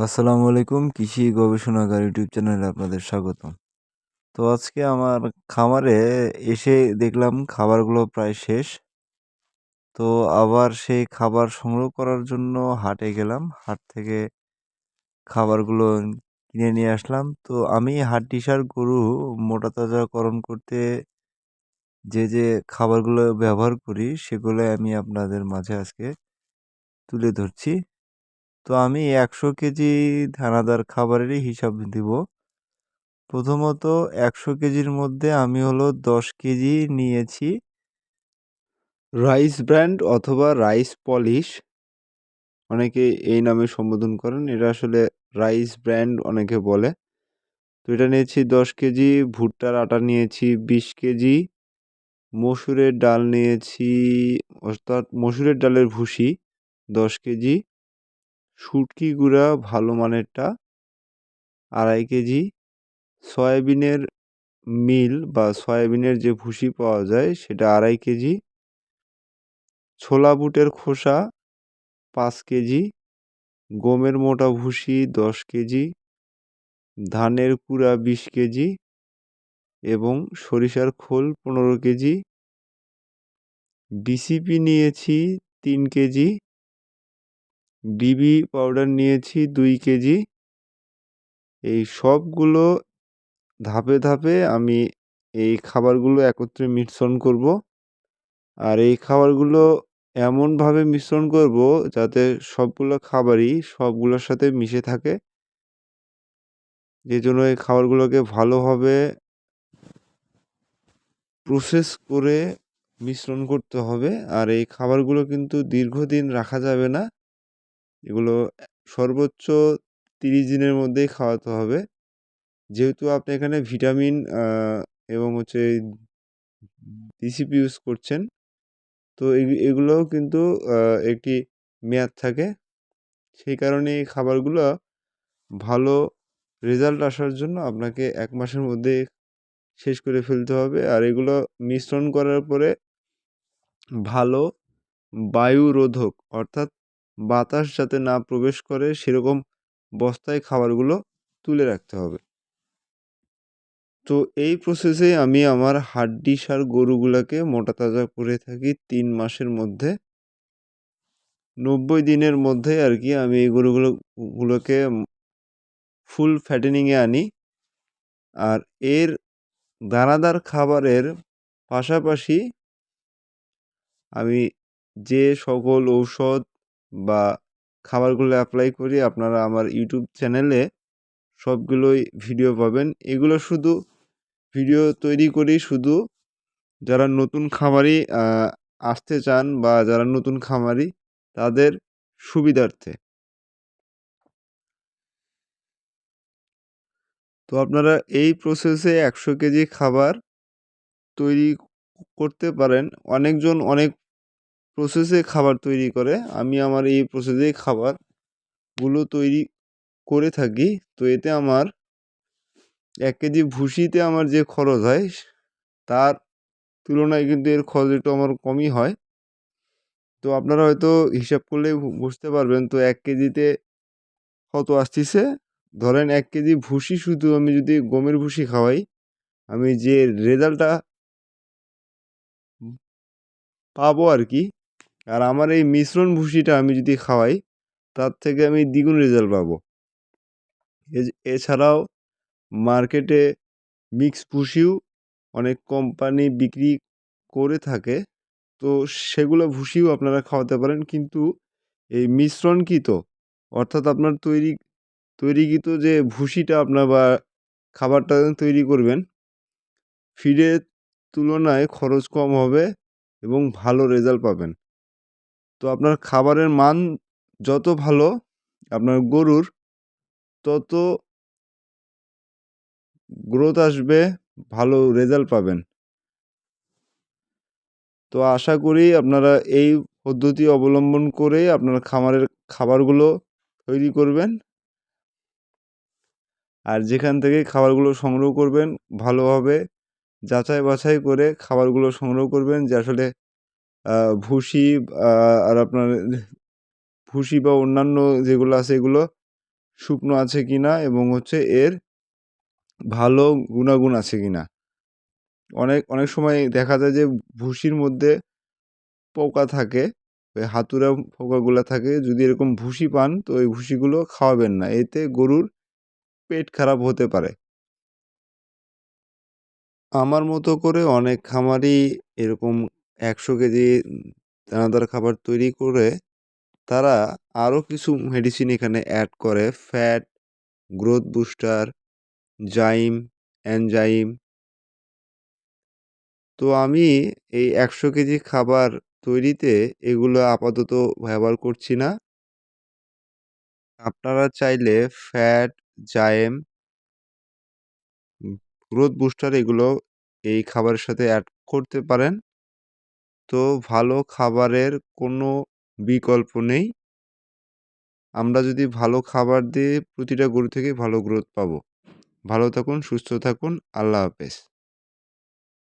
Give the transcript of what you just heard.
আসসালামু আলাইকুম, কৃষি গবেষণাগার ইউটিউব চ্যানেলে আপনাদের স্বাগতম। তো আজকে আমার খামারে এসে দেখলাম খাবারগুলো প্রায় শেষ। তো আবার সেই খাবার সংগ্রহ করার জন্য হাটে গেলাম, হাট থেকে খাবারগুলো কিনে নিয়ে আসলাম। তো আমি হাড্ডিসার গরু মোটা তাজাকরণ করতে যে যে খাবারগুলো ব্যবহার করি সেগুলো আমি আপনাদের মাঝে আজকে তুলে ধরছি। তো আমি একশো কেজি দানাদার খাবারেরই হিসাব দিব। প্রথমত একশো কেজির মধ্যে আমি হলো দশ কেজি নিয়েছি। রাইস ব্র্যান্ড অথবা রাইস পলিশ অনেকে এই নামে সম্বোধন করেন এটা আসলে রাইস ব্র্যান্ড অনেকে বলে। তো এটা নিয়েছি দশ কেজি, ভুট্টার আটা নিয়েছি বিশ কেজি, মসুরের ডাল নিয়েছি, অর্থাৎ মসুরের ডালের ভুসি দশ কেজি। শুটকি গুঁড়া ভালো মানেরটা, আড়াই কেজি। সয়াবিনের মিল বা সয়াবিনের যে ভুসি পাওয়া যায় সেটা আড়াই কেজি। ছোলা বুটের খোসা পাঁচ কেজি। গমের মোটা ভুসি দশ কেজি। ধানের কুড়া বিশ কেজি এবং সরিষার খোল পনেরো কেজি। বিসিপি নিয়েছি তিন কেজি। বিবি পাউডার নিয়েছি দুই কেজি। এই সবগুলো ধাপে ধাপে আমি এই খাবারগুলো একত্রে মিশ্রণ করব। আর এই খাবারগুলো এমনভাবে মিশ্রণ করব যাতে সবগুলো খাবারই সবগুলোর সাথে মিশে থাকে। যে জন্য এই খাবারগুলোকে ভালোভাবে প্রসেস করে মিশ্রণ করতে হবে। আর এই খাবারগুলো কিন্তু দীর্ঘদিন রাখা যাবে না। এগুলো সর্বোচ্চ তিরিশ দিনের মধ্যেই খাওয়াতে হবে। যেহেতু আপনি এখানে ভিটামিন এবং হচ্ছে ডিসিপি ইউজ করছেন, তো এগুলোও কিন্তু একটি মেয়াদ থাকে। সেই কারণে এই খাবারগুলো ভালো রেজাল্ট আসার জন্য আপনাকে এক মাসের মধ্যে শেষ করে ফেলতে হবে। আর এগুলো মিশ্রণ করার পরে ভালো বায়ুরোধক, অর্থাৎ বাতাস যাতে না প্রবেশ করে, সেরকম বস্তায় খাবারগুলো তুলে রাখতে হবে। তো এই প্রসেসে আমি আমার হাড্ডি সার গরুগুলোকে মোটা তাজা করে থাকি তিন মাসের মধ্যে। নব্বই দিনের মধ্যে আর কি আমি এই গরুগুলো, গুলোকে ফুল ফ্যাটেনিংয়ে আনি। আর এর দানাদার খাবারের পাশাপাশি আমি যে সকল ঔষধ বা খাবারগুলো অ্যাপ্লাই করি, আপনারা আমার ইউটিউব চ্যানেলে সবগুলোই ভিডিও পাবেন। এগুলো শুধু ভিডিও তৈরি করি, শুধু যারা নতুন খামারি আসতে চান বা যারা নতুন খামারি, তাদের সুবিধার্থে। তো আপনারা এই প্রসেসে একশো কেজি খাবার তৈরি করতে পারেন। অনেকজন অনেক প্রসেসে খাবার তৈরি করে, আমি আমার এই প্রসেসেই খাবারগুলো তৈরি করে থাকি। তো এতে আমার এক কেজি ভুসিতে আমার যে খরচ হয়, তার তুলনায় কিন্তু এর খরচ একটু আমার কমই হয়। তো আপনারা হয়তো হিসাব করলেই বুঝতে পারবেন, তো এক কেজিতে কত আসতেছে? ধরেন এক কেজি ভুসি শুধু আমি যদি গমের ভুসি খাওয়াই, আমি যে রেজাল্টটা পাবো আর কি আর আমার এই মিশ্রণ ভুসিটা আমি যদি খাওয়াই, তার থেকে আমি দ্বিগুণ রেজাল্ট পাবো। এছাড়াও মার্কেটে মিক্স ভুসিও অনেক কোম্পানি বিক্রি করে থাকে, তো সেগুলো ভুসিও আপনারা খাওয়াতে পারেন। কিন্তু এই মিশ্রণকৃত, অর্থাৎ আপনার তৈরি, তৈরিকৃত যে ভুসিটা আপনার বা খাবারটা তৈরি করবেন ফিডের তুলনায় খরচ কম হবে এবং ভালো রেজাল্ট পাবেন। তো আপনার খাবারের মান যত ভালো আপনার গরুর, তত গ্রোথ আসবে, ভালো রেজাল্ট পাবেন। তো আশা করি আপনারা এই পদ্ধতি অবলম্বন করে আপনার খামারের খাবারগুলো তৈরি করবেন। আর যেখান থেকে খাবারগুলো সংগ্রহ করবেন, ভালোভাবে যাচাই বাছাই করে খাবারগুলো সংগ্রহ করবেন যে আসলে ভুসি আর আপনার ভুসি বা অন্যান্য যেগুলো আছে এগুলো শুকনো আছে কি না এবং হচ্ছে এর ভালো গুণাগুণ আছে কি না অনেক অনেক সময় দেখা যায় যে ভুসির মধ্যে পোকা থাকে, ওই হাতুরা পোকাগুলো থাকে, যদি এরকম ভুসি পান তো ওই ভুসিগুলো খাওয়াবেন না, এতে গরুর পেট খারাপ হতে পারে। আমার মতো করে অনেক খামারই এরকম একশো কেজি দানাদার খাবার তৈরি করে তারা আরও কিছু মেডিসিন এখানে অ্যাড করে। Fat growth booster zyme enzyme তো আমি এই একশো কেজি খাবার তৈরিতে এগুলো আপাতত ব্যবহার করছি না। আপনারা চাইলে ফ্যাট জায়েম গ্রোথ বুস্টার এগুলো এই খাবারের সাথে অ্যাড করতে পারেন। তো ভালো খাবারের কোনো বিকল্প নেই। আমরা যদি ভালো খাবার দিয়ে প্রতিটা গরু থেকে ভালো গ্রোথ পাবো। ভালো থাকুন, সুস্থ থাকুন, আল্লাহ হাফেজ।